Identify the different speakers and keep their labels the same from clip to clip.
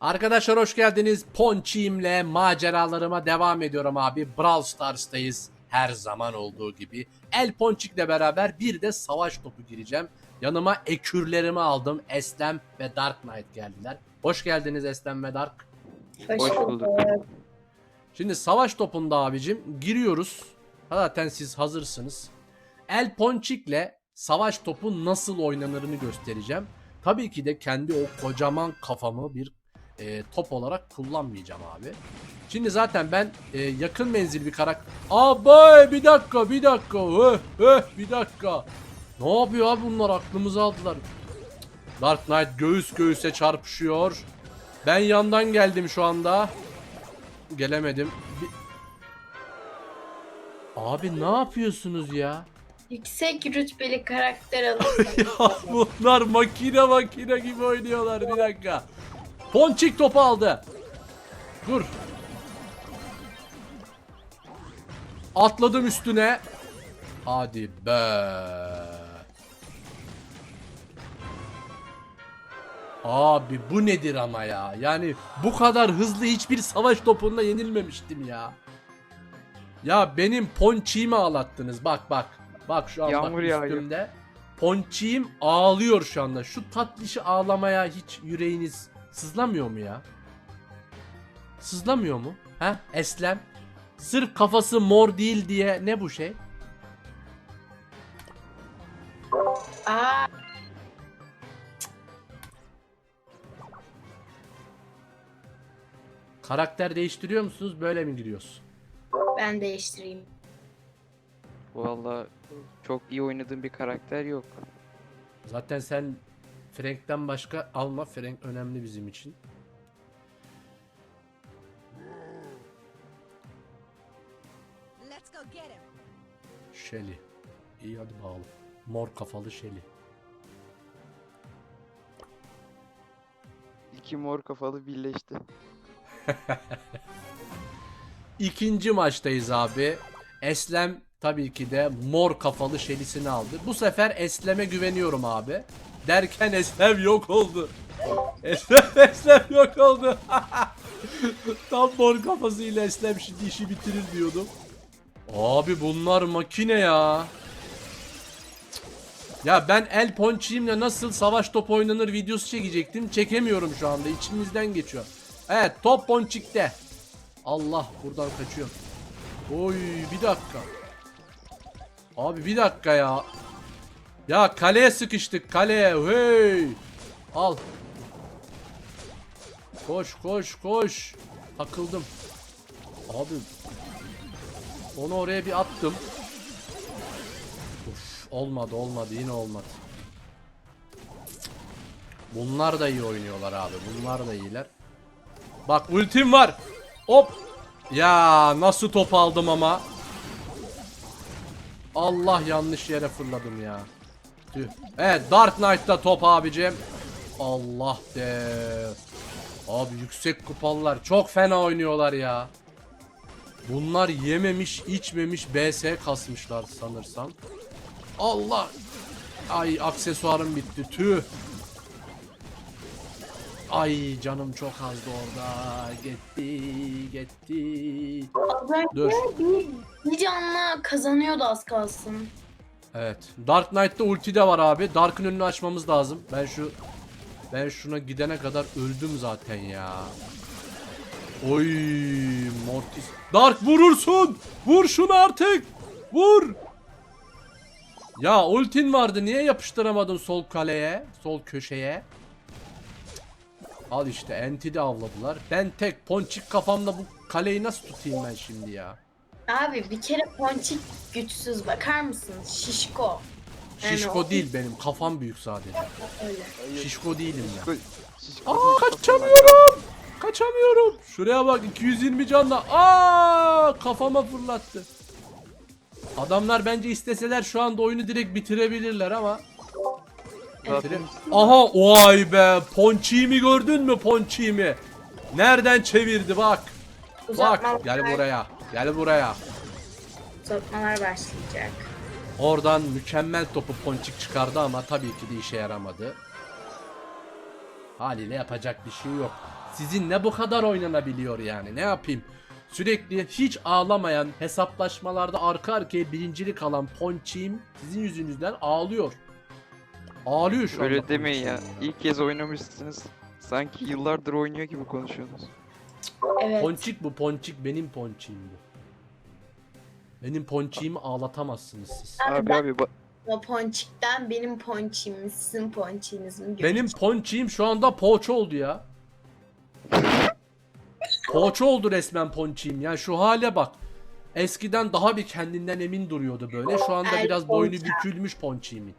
Speaker 1: Arkadaşlar hoş geldiniz. Ponçiğimle maceralarıma devam ediyorum abi. Brawl Stars'tayız. Her zaman olduğu gibi. El Ponçik'le beraber bir de savaş topu gireceğim. Yanıma ekürlerimi aldım. Eslem ve Dark Knight geldiler. Hoş geldiniz Eslem ve Dark.
Speaker 2: Hoş bulduk.
Speaker 1: Şimdi savaş topunda abicim giriyoruz. Zaten siz hazırsınız. El Ponçik'le savaş topu nasıl oynanırını göstereceğim. Tabii ki de kendi o kocaman kafamı bir e, top olarak kullanmayacağım abi. Şimdi zaten ben e, yakın menzil bir karakter... Abi bir dakika bir dakika. Öh, öh, bir dakika. Ne yapıyor abi bunlar aklımızı aldılar. Dark Knight göğüs göğüse çarpışıyor. Ben yandan geldim şu anda. Gelemedim. Bir- Abi ne yapıyorsunuz ya?
Speaker 2: Yüksek rütbeli karakter alırsan.
Speaker 1: Ya bunlar makine makine gibi oynuyorlar bir dakika. Ponçik topu aldı. Dur. Atladım üstüne. Hadi be. Abi bu nedir ama ya? Yani bu kadar hızlı hiçbir savaş topunda yenilmemiştim ya. Ya benim ponçiğimi ağlattınız. Bak bak. Bak şu an
Speaker 3: Yağmur
Speaker 1: bak
Speaker 3: yağıyor.
Speaker 1: üstümde. Ponçiğim ağlıyor şu anda. Şu tatlışı ağlamaya hiç yüreğiniz sızlamıyor mu ya? Sızlamıyor mu? He? Eslem. Sırf kafası mor değil diye ne bu şey?
Speaker 2: Aa,
Speaker 1: Karakter değiştiriyor musunuz? Böyle mi giriyoruz?
Speaker 2: ben değiştireyim.
Speaker 3: Valla çok iyi oynadığım bir karakter yok.
Speaker 1: Zaten sen Frank'ten başka alma. Frank önemli bizim için. Shelly. İyi hadi bakalım. Mor kafalı Shelly.
Speaker 3: İki mor kafalı birleşti.
Speaker 1: İkinci maçtayız abi. Eslem tabii ki de mor kafalı Shelly'sini aldı. Bu sefer Eslem'e güveniyorum abi. Derken Eslem yok oldu. Eslem, Eslem yok oldu. Tam mor kafasıyla Eslem şimdi işi bitirir diyordum. Abi bunlar makine ya. Ya ben el ponçiğimle nasıl savaş top oynanır videosu çekecektim. Çekemiyorum şu anda. İçimizden geçiyor. Evet top ponçikte. Allah buradan kaçıyor. Oy bir dakika. Abi bir dakika ya. Ya kaleye sıkıştık kaleye. Hey. Al. Koş koş koş. Takıldım. Abi. Onu oraya bir attım. Uf, olmadı olmadı yine olmadı. Bunlar da iyi oynuyorlar abi. Bunlar da iyiler. Bak ultim var. Hop. Ya nasıl top aldım ama. Allah yanlış yere fırladım ya. Tüh. Evet Dark Knight'ta top abicim. Allah de. Abi yüksek kupalılar çok fena oynuyorlar ya. Bunlar yememiş içmemiş BS kasmışlar sanırsam. Allah. Ay aksesuarım bitti tüh. Ay canım çok azdı orada. Gitti, gitti. Dur.
Speaker 2: bir, bir canla kazanıyordu az kalsın.
Speaker 1: Evet. Dark Knight'ta ulti de var abi. Dark'ın önünü açmamız lazım. Ben şu ben şuna gidene kadar öldüm zaten ya. Oy Mortis. Dark vurursun. Vur şunu artık. Vur. Ya ultin vardı. Niye yapıştıramadın sol kaleye? Sol köşeye? Al işte enti avladılar. Ben tek ponçik kafamda bu kaleyi nasıl tutayım ben şimdi ya?
Speaker 2: Abi bir kere ponçik güçsüz bakar mısın? Şişko. Yani
Speaker 1: Şişko
Speaker 2: o-
Speaker 1: değil benim kafam büyük sadece.
Speaker 2: Öyle.
Speaker 1: Şişko değilim ben.
Speaker 3: Şişko- şişko
Speaker 1: Aa kaçamıyorum. Kaçamıyorum. Şuraya bak 220 canla. Aa kafama fırlattı. Adamlar bence isteseler şu anda oyunu direkt bitirebilirler ama.
Speaker 3: Zaten
Speaker 1: Aha vay be. Ponçiğimi gördün mü ponçiğimi? Nereden çevirdi bak.
Speaker 2: Uzatmalar,
Speaker 1: Bak gel buraya. Gel buraya.
Speaker 2: uzatmalar başlayacak.
Speaker 1: Oradan mükemmel topu ponçik çıkardı ama tabii ki de işe yaramadı. Haliyle yapacak bir şey yok. Sizinle bu kadar oynanabiliyor yani. Ne yapayım? Sürekli hiç ağlamayan hesaplaşmalarda arka arkaya birincilik alan Ponçiğim sizin yüzünüzden ağlıyor. Ağlıyor şu anda
Speaker 3: Öyle demeyin ya.
Speaker 1: Ponçiğim
Speaker 3: İlk kez oynamışsınız. Sanki yıllardır oynuyor gibi konuşuyorsunuz.
Speaker 2: Evet.
Speaker 1: Ponçik bu ponçik benim ponçiğim bu. Benim ponçiğimi ağlatamazsınız siz.
Speaker 2: Abi
Speaker 3: Abi bak
Speaker 2: O ponçikten benim ponçiğim sizin ponçiğiniz mi?
Speaker 1: Benim ponçiğim şu anda poğaça oldu ya. poğaça oldu resmen ponçiğim. Yani şu hale bak. Eskiden daha bir kendinden emin duruyordu böyle. Şu anda
Speaker 2: El
Speaker 1: biraz boynu
Speaker 2: poğaça.
Speaker 1: bükülmüş ponçiğimin.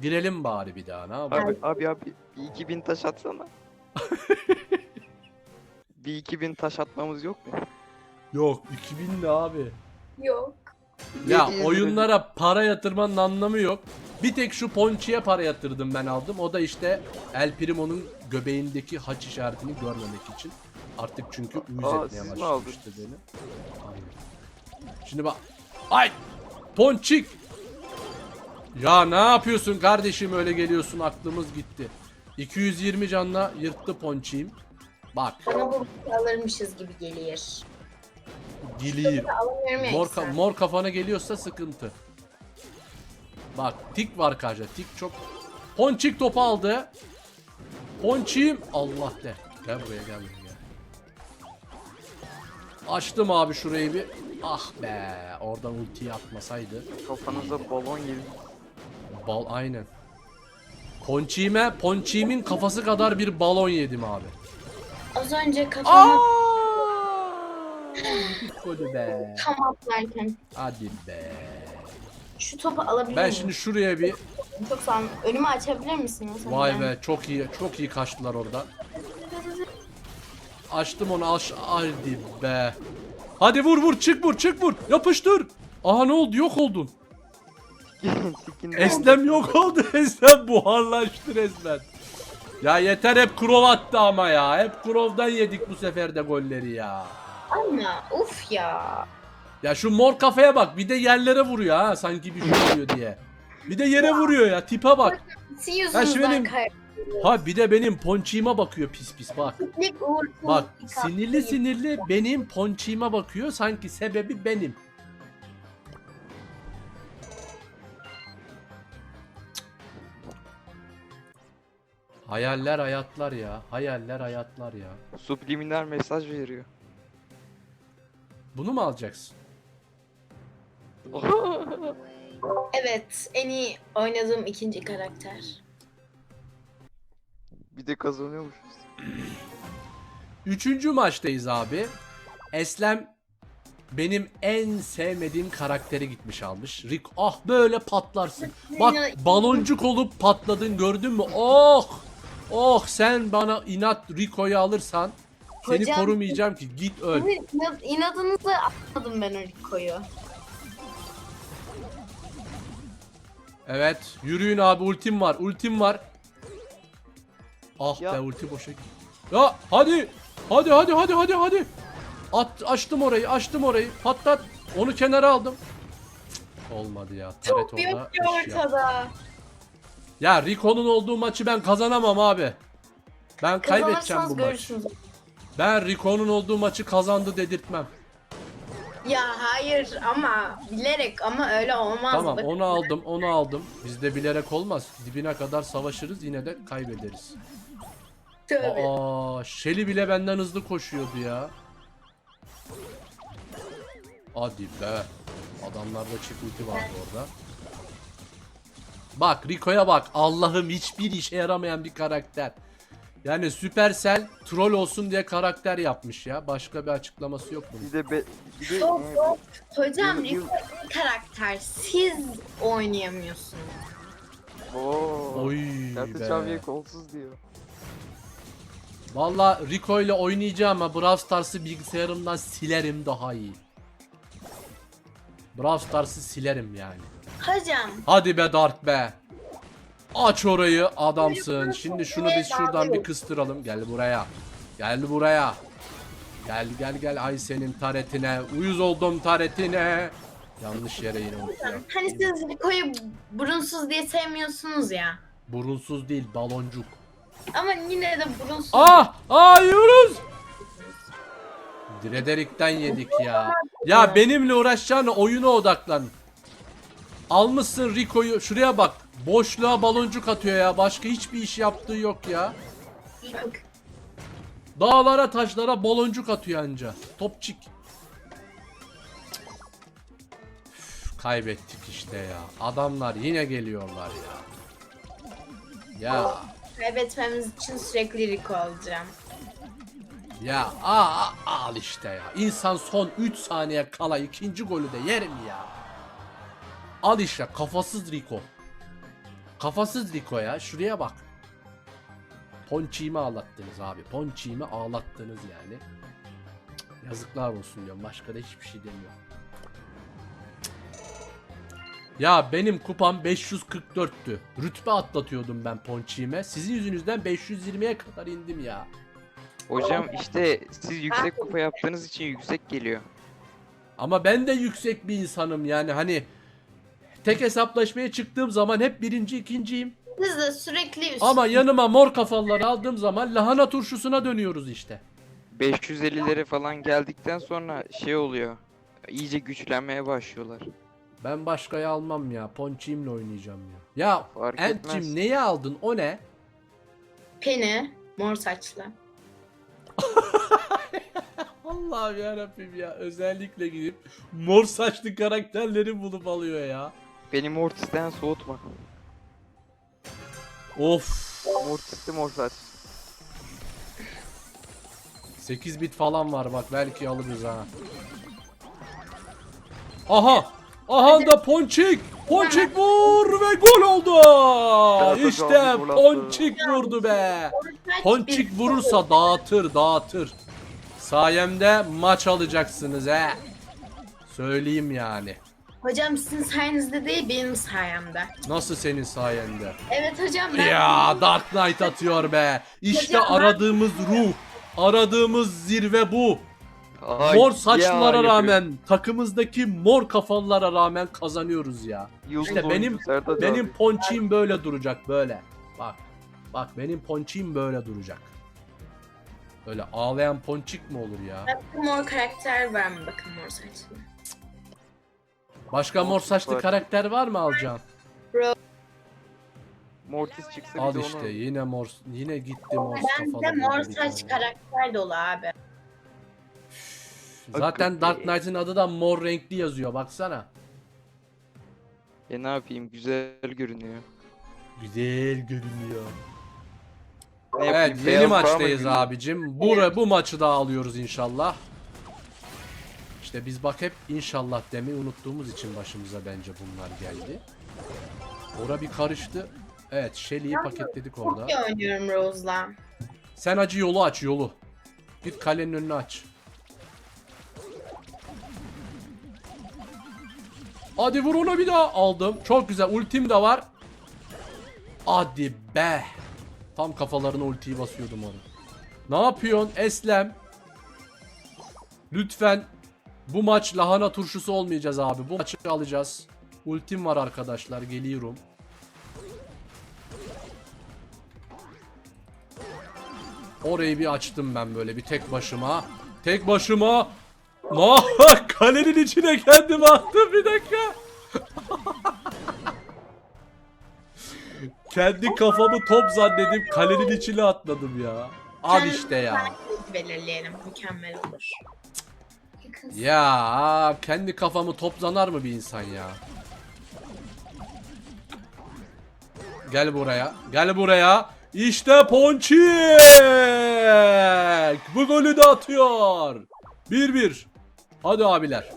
Speaker 1: Girelim bari bir daha ne yapalım?
Speaker 3: abi abi abi bir 2000 taş atsana. bir 2000 taş atmamız yok mu?
Speaker 1: Yok 2000 ne abi?
Speaker 2: Yok.
Speaker 1: Ya
Speaker 3: 700 lira.
Speaker 1: oyunlara para yatırmanın anlamı yok. Bir tek şu ponçiye para yatırdım ben aldım. O da işte El Primo'nun göbeğindeki haç işaretini görmemek için. Artık çünkü uyuz
Speaker 3: Aa,
Speaker 1: etmeye
Speaker 3: siz mi
Speaker 1: başlamıştı beni. Aynen. Şimdi bak. Ay! Ponçik! Ya ne yapıyorsun kardeşim öyle geliyorsun aklımız gitti. 220 canla yırttı ponçiğim. Bak
Speaker 2: Bana bu alırmışız gibi. Alamıyorum ya
Speaker 1: Mor, ka- mor kafana geliyorsa sıkıntı. Bak tik var karşıda. Tik çok. Ponçik topu aldı. Ponçiğim Allah de. Gel buraya gel buraya. gel. Açtım abi şurayı bir. Ah be. Oradan ultiyi atmasaydı.
Speaker 3: Kafanıza balon gibi.
Speaker 1: Bal aynen. Ponçiğime, ponçiğimin kafası kadar bir balon yedim abi.
Speaker 2: Az önce kafama!
Speaker 1: Golü be.
Speaker 2: tam atlarken
Speaker 1: Hadi be.
Speaker 2: şu topu alabilir
Speaker 1: Ben
Speaker 2: miyim?
Speaker 1: şimdi şuraya bir
Speaker 2: Çok sağ olun. Önümü açabilir misiniz? Hani
Speaker 1: Vay
Speaker 2: ben-
Speaker 1: be çok iyi çok iyi kaçtılar orada. Açtım onu aş hadi be. Hadi vur vur çık vur çık vur yapıştır. Aha ne oldu yok oldun. Eslem yok oldu Eslem buharlaştı resmen. Ya yeter hep Krov attı ama ya. Hep Krov'dan yedik bu sefer de golleri ya.
Speaker 2: Ama uf ya.
Speaker 1: Ya şu mor kafaya bak bir de yerlere vuruyor ha sanki bir şey oluyor diye. Bir de yere vuruyor ya tipe bak.
Speaker 2: Sizin yüzünüzden
Speaker 1: benim-. Ha bir de benim ponçiğime bakıyor pis pis bak. Bak sinirli sinirli benim ponçiğime bakıyor sanki sebebi benim. Hayaller hayatlar ya. Hayaller hayatlar ya.
Speaker 3: Subliminal mesaj veriyor.
Speaker 1: Bunu mu alacaksın?
Speaker 2: Evet en iyi oynadığım ikinci karakter.
Speaker 3: Bir de kazanıyormuşuz.
Speaker 1: Üçüncü maçtayız abi. Eslem benim en sevmediğim karakteri gitmiş almış. Rick ah böyle patlarsın. Bak baloncuk olup patladın gördün mü? Oh! Oh sen bana inat Rico'yu alırsan seni
Speaker 2: Hocam-
Speaker 1: korumayacağım ki git öl.
Speaker 2: Sizin inat- inadınızı anladım ben Rico'yu.
Speaker 1: Evet yürüyün abi ultim var ultim var. Ah
Speaker 3: Ya.
Speaker 1: be ulti boşa gitti. Ya hadi hadi hadi hadi hadi hadi. At, açtım orayı açtım orayı patlat onu kenara aldım. Cık, Olmadı ya. Taret
Speaker 2: Çok
Speaker 1: orada
Speaker 2: büyük
Speaker 1: iş yaptı.
Speaker 2: ortada.
Speaker 1: Ya Rico'nun olduğu maçı ben kazanamam abi. Ben kaybedeceğim bu maçı.
Speaker 2: görürsünüz.
Speaker 1: Ben Rico'nun olduğu maçı kazandı dedirtmem.
Speaker 2: Ya hayır ama bilerek ama öyle olmaz.
Speaker 1: Tamam
Speaker 2: Bakın,
Speaker 1: onu aldım onu aldım. Bizde bilerek olmaz. Dibine kadar savaşırız yine de kaybederiz.
Speaker 2: tövbe.
Speaker 1: Aa, Shelly bile benden hızlı koşuyordu ya. Hadi be. Adamlarda çift ulti vardı orada. Bak Rico'ya bak. Allah'ım hiçbir işe yaramayan bir karakter. Yani Supercell troll olsun diye karakter yapmış ya. Başka bir açıklaması yok bunun.
Speaker 3: Bir de be, bir de
Speaker 2: Çok
Speaker 3: e,
Speaker 2: zor. Hocam Rico iyi karakter. Siz oynayamıyorsunuz.
Speaker 3: Oo.
Speaker 1: Oy
Speaker 3: Sertaç
Speaker 1: be.
Speaker 3: abiye kolsuz diyor.
Speaker 1: Valla Rico ile oynayacağım ama Brawl Stars'ı bilgisayarımdan silerim daha iyi. Brawl Stars'ı silerim yani.
Speaker 2: Hocam
Speaker 1: Hadi be Dark be. Aç orayı adamsın. Şimdi şunu biz şuradan bir kıstıralım. Gel buraya. Gel buraya. Gel gel gel ay senin taretine. Uyuz oldum taretine. Yanlış yere yine
Speaker 2: hani siz Rico'yu burunsuz diye sevmiyorsunuz ya.
Speaker 1: Burunsuz değil baloncuk.
Speaker 2: Ama yine de Bruce
Speaker 1: Ah! Ah yiyoruz! Drederik'ten yedik ya. Ya benimle uğraşacağına oyuna odaklan. Almışsın Rico'yu. Şuraya bak. Boşluğa baloncuk atıyor ya. Başka hiçbir iş yaptığı yok ya. Dağlara taşlara baloncuk atıyor anca. Topçik. Üf, kaybettik işte ya. Adamlar yine geliyorlar ya. Ya
Speaker 2: Kaybetmemiz için sürekli Rico alacağım.
Speaker 1: ya aa, aa, al işte ya. İnsan son 3 saniye kala ikinci golü de yerim ya. Al işte kafasız Rico. Kafasız Rico ya. Şuraya bak. Ponçiğimi ağlattınız abi. Ponçiğimi ağlattınız yani. Cık, Yazıklar olsun diyorum. Başka da hiçbir şey demiyorum. Ya benim kupam 544'tü. Rütbe atlatıyordum ben Ponçiğime. Sizin yüzünüzden 520'ye kadar indim ya.
Speaker 3: Hocam işte siz yüksek kupa yaptığınız için yüksek geliyor.
Speaker 1: Ama ben de yüksek bir insanım yani hani tek hesaplaşmaya çıktığım zaman hep birinci ikinciyim.
Speaker 2: Biz de sürekli üst.
Speaker 1: Ama yanıma mor kafaları aldığım zaman lahana turşusuna dönüyoruz işte.
Speaker 3: 550'lere falan geldikten sonra şey oluyor. İyice güçlenmeye başlıyorlar.
Speaker 1: Ben başkayı almam ya. Ponçiğimle oynayacağım ya. Ya
Speaker 3: Fark etmez.
Speaker 1: Ent'cim neyi aldın? O ne?
Speaker 2: Penny mor saçlı.
Speaker 1: Allah'ım yarabbim ya. Özellikle gidip mor saçlı karakterleri bulup alıyor ya.
Speaker 3: Beni Mortis'ten soğutma.
Speaker 1: Of.
Speaker 3: Mortis'te mor saç.
Speaker 1: 8 bit falan var bak belki alırız ha. Aha! Aha da Ponçik! Ponçik vur ve gol oldu! İşte. Ponçik vurdu be! Ponçik vurursa dağıtır dağıtır. Sayemde maç alacaksınız he. Söyleyeyim yani.
Speaker 2: Hocam sizin sayenizde değil benim sayemde.
Speaker 1: Nasıl senin sayende?
Speaker 2: Evet hocam ben
Speaker 1: Ya Dark Knight atıyor be. İşte
Speaker 2: Hocam ben-
Speaker 1: aradığımız ruh. Aradığımız zirve bu.
Speaker 3: Ay,
Speaker 1: Mor
Speaker 3: ya
Speaker 1: saçlılara
Speaker 3: yapıyor.
Speaker 1: rağmen takımızdaki mor kafalılara rağmen kazanıyoruz ya.
Speaker 3: Yıldız
Speaker 1: İşte
Speaker 3: oyuncu
Speaker 1: benim
Speaker 3: Serdar
Speaker 1: benim
Speaker 3: abi.
Speaker 1: ponçiğim böyle duracak böyle. Bak. Bak benim ponçiğim böyle duracak. Öyle ağlayan ponçik mi olur ya?
Speaker 2: Başka mor karakter var mı bakın mor saçlı.
Speaker 1: Başka mor saçlı karakter var mı alacağım?
Speaker 3: Mortis çıksa bir
Speaker 1: Al
Speaker 3: de
Speaker 1: işte
Speaker 3: onu.
Speaker 1: yine mor yine gitti mor
Speaker 2: Bende
Speaker 1: kafalı.
Speaker 2: mor
Speaker 1: bir
Speaker 2: saç karakter dolu abi.
Speaker 1: Zaten Dark Knight'ın adı da mor renkli yazıyor baksana.
Speaker 3: E ne yapayım güzel görünüyor.
Speaker 1: Güzel görünüyor.
Speaker 3: Ne
Speaker 1: Evet yeni
Speaker 3: beyaz mı
Speaker 1: maçtayız
Speaker 3: gülüyor?
Speaker 1: abicim. Bura, bu maçı da alıyoruz inşallah. İşte biz bak hep inşallah demeyi unuttuğumuz için başımıza bence bunlar geldi. Ora bir karıştı. Evet Shelly'yi paketledik orada.
Speaker 2: Çok iyi oynuyorum Rose'la.
Speaker 1: Sen acı yolu aç yolu. Git kalenin önünü aç. Hadi vur onu bir daha. Aldım. Çok güzel. Ultim de var. Hadi be. Tam kafalarına ultiyi basıyordum onu. Ne yapıyorsun Eslem? Lütfen bu maç lahana turşusu olmayacağız abi. Bu maçı alacağız. Ultim var arkadaşlar. Geliyorum. Orayı bir açtım ben böyle bir tek başıma. Tek başıma. Ma kalenin içine kendimi attım bir dakika. Kendi kafamı top zannedip kalenin içine atladım ya. Al işte ya.
Speaker 2: Belirleyelim mükemmel olur.
Speaker 1: Ya kendi kafamı top zanar mı bir insan ya? Gel buraya. Gel buraya. İşte Ponçik. Bu golü de atıyor. 1-1. Hadi abiler.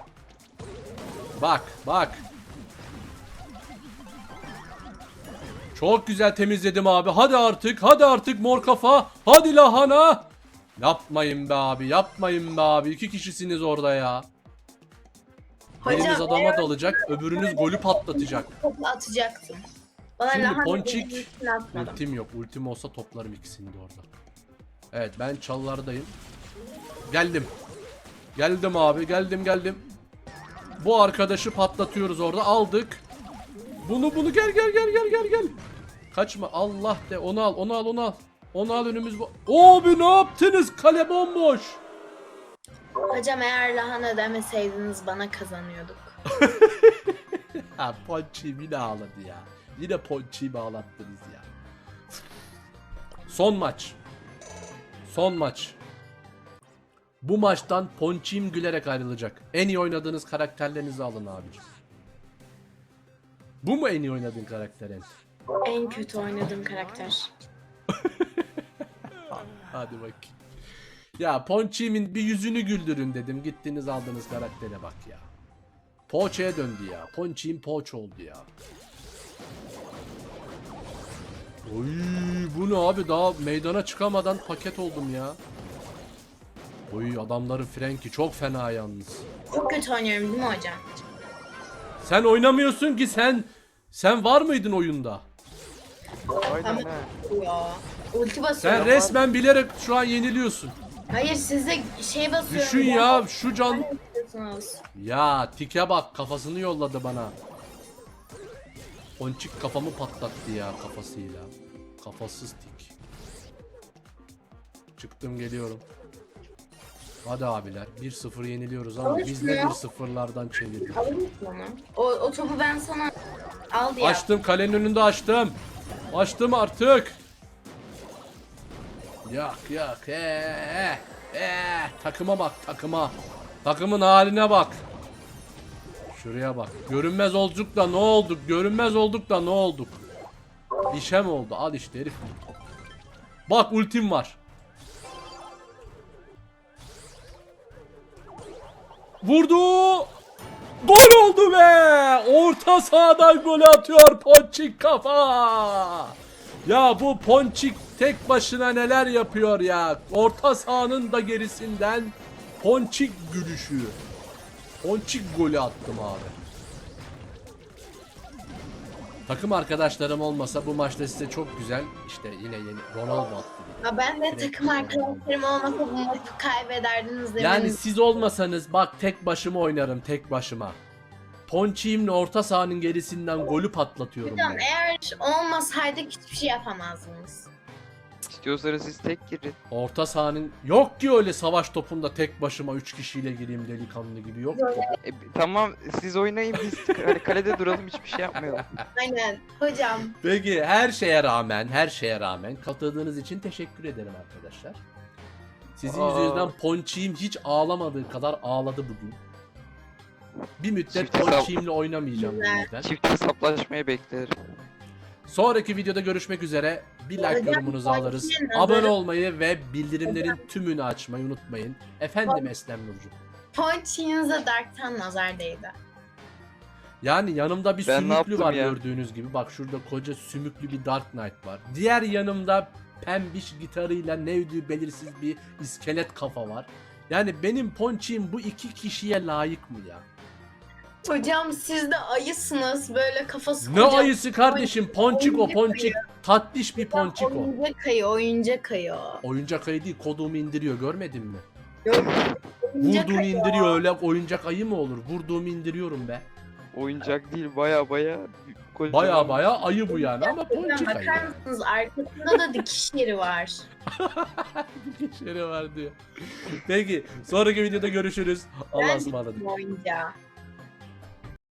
Speaker 1: Bak bak. Çok güzel temizledim abi. Hadi artık. Hadi artık mor kafa. Hadi lahana. Yapmayın be abi. Yapmayın be abi. İki kişisiniz orada ya. Biriniz
Speaker 2: Hocam
Speaker 1: adama dalacak. Öbürünüz golü patlatacak.
Speaker 2: topu atacaktım. Bana
Speaker 1: Şimdi
Speaker 2: lahana
Speaker 1: Ponçik-
Speaker 2: dediğin için atmadım.
Speaker 1: Ultim yok. Ultim olsa toplarım ikisini de orada. Evet ben çallardayım. Geldim. Geldim abi. Geldim geldim. Bu arkadaşı patlatıyoruz orada. Aldık. Bunu bunu gel gel gel gel gel gel. Kaçma. Allah de onu al onu al onu al. Onu al önümüz bu. Abi ne yaptınız? Kale bomboş.
Speaker 2: Hocam eğer lahana demeseydiniz bana kazanıyorduk.
Speaker 1: Ha Ponçi yine ağladı ya. Yine Ponçi'yi bağlattınız ya. Son maç. Son maç. Bu maçtan Ponçim gülerek ayrılacak. En iyi oynadığınız karakterlerinizi alın abicim. Bu mu en iyi oynadığın karakter Ent?
Speaker 2: En kötü oynadığım karakter.
Speaker 1: Hadi bakayım. Ya Ponçim'in bir yüzünü güldürün dedim. Gittiniz aldığınız karaktere bak ya. Poğaçaya döndü ya. Ponçim poğaç oldu ya. Oy bu ne abi daha meydana çıkamadan paket oldum ya. Oy adamların frenki çok fena yalnız.
Speaker 2: Çok kötü oynuyorum değil mi hocam?
Speaker 1: Sen oynamıyorsun ki sen sen var mıydın oyunda?
Speaker 3: Aynen.
Speaker 2: Ulti.
Speaker 1: Sen resmen bilerek şu an yeniliyorsun.
Speaker 2: Hayır siz de şey basıyorum.
Speaker 1: Düşün ya şu can. Ya tike bak kafasını yolladı bana. Ponçik kafamı patlattı ya kafasıyla. Kafasız tik. Çıktım geliyorum. Hadi abiler 1-0 yeniliyoruz ama biz ne 1-0'lardan çevirdik.
Speaker 2: Alır mısın onu? O, o topu ben sana al diye.
Speaker 1: Açtım kalenin önünde açtım. Açtım artık. Yak yak. Ee, ee, takıma bak takıma. Takımın haline bak. Şuraya bak. Görünmez olduk da ne olduk? Görünmez olduk da ne olduk? İşe mi oldu? Al işte herif. Bak ultim var. Vurdu. Gol oldu be! Orta sahadan gol atıyor Ponçik kafa. Ya bu Ponçik tek başına neler yapıyor ya? Orta sahanın da gerisinden Ponçik gülüşü. Ponçik golü attım abi. Takım arkadaşlarım olmasa bu maçta size çok güzel işte yine yeni Ronaldo attı.
Speaker 2: Ya ben de takım arkadaşlarım olmasa bu maçı kaybederdiniz demin.
Speaker 1: Yani siz olmasanız bak tek başıma oynarım tek başıma. Ponçiğimle orta sahanın gerisinden golü patlatıyorum.
Speaker 2: Hocam
Speaker 1: ben.
Speaker 2: eğer olmasaydık hiçbir şey yapamazdınız.
Speaker 3: İstiyorsanız siz tek girin.
Speaker 1: Orta sahanın yok ki öyle savaş topunda tek başıma 3 kişiyle gireyim delikanlı gibi yok. ki.
Speaker 3: E, tamam siz oynayın biz kale- kalede duralım hiçbir şey yapmayalım.
Speaker 2: Aynen. Hocam
Speaker 1: Peki her şeye rağmen her şeye rağmen katıldığınız için teşekkür ederim arkadaşlar. Sizin
Speaker 3: Aa.
Speaker 1: yüzünüzden Ponçiğim hiç ağlamadığı kadar ağladı bugün. Bir müddet
Speaker 3: Çift hesap.
Speaker 1: Ponçiğimle oynamayacağım bu yüzden.
Speaker 3: Çift hesaplaşmayı beklerim.
Speaker 1: Sonraki videoda görüşmek üzere. Bir like
Speaker 2: Hocam,
Speaker 1: yorumunuzu alırız. Abone olmayı ve bildirimlerin tümünü açmayı unutmayın. Efendim Eslem Nurcu.
Speaker 2: Ponçinize Dark'tan nazar değdi.
Speaker 1: Yani yanımda bir
Speaker 3: Ben ne
Speaker 1: sümüklü
Speaker 3: yaptım
Speaker 1: var
Speaker 3: ya?
Speaker 1: gördüğünüz gibi. Bak şurada koca sümüklü bir Dark Knight var. Diğer yanımda pembiş gitarıyla nevdü belirsiz bir iskelet kafa var. Yani benim ponçiğim bu iki kişiye layık mı ya?
Speaker 2: Hocam siz de ayısınız böyle kafası
Speaker 1: Ne
Speaker 2: kocaman.
Speaker 1: ayısı kardeşim? Ponçik o
Speaker 2: oyuncak
Speaker 1: ponçik. Tatlış bir ponçik o.
Speaker 2: Oyuncak ayı, oyuncak ayı.
Speaker 1: Oyuncak ayı değil koduğumu indiriyor görmedin mi?
Speaker 2: Yok. Oyuncak
Speaker 1: Vurduğunu
Speaker 2: ayı.
Speaker 1: indiriyor öyle oyuncak ayı mı olur? Vurduğumu indiriyorum be.
Speaker 3: Oyuncak değil baya baya kocaman.
Speaker 1: Baya baya ayı bu yani ama ponçik ayı.
Speaker 2: bakar mısınız arkasında da dikiş yeri var.
Speaker 1: Yeri var diyor. Peki sonraki videoda görüşürüz. Allah'a
Speaker 2: Ben
Speaker 1: ısmarladık.
Speaker 2: Bu oyuncağı.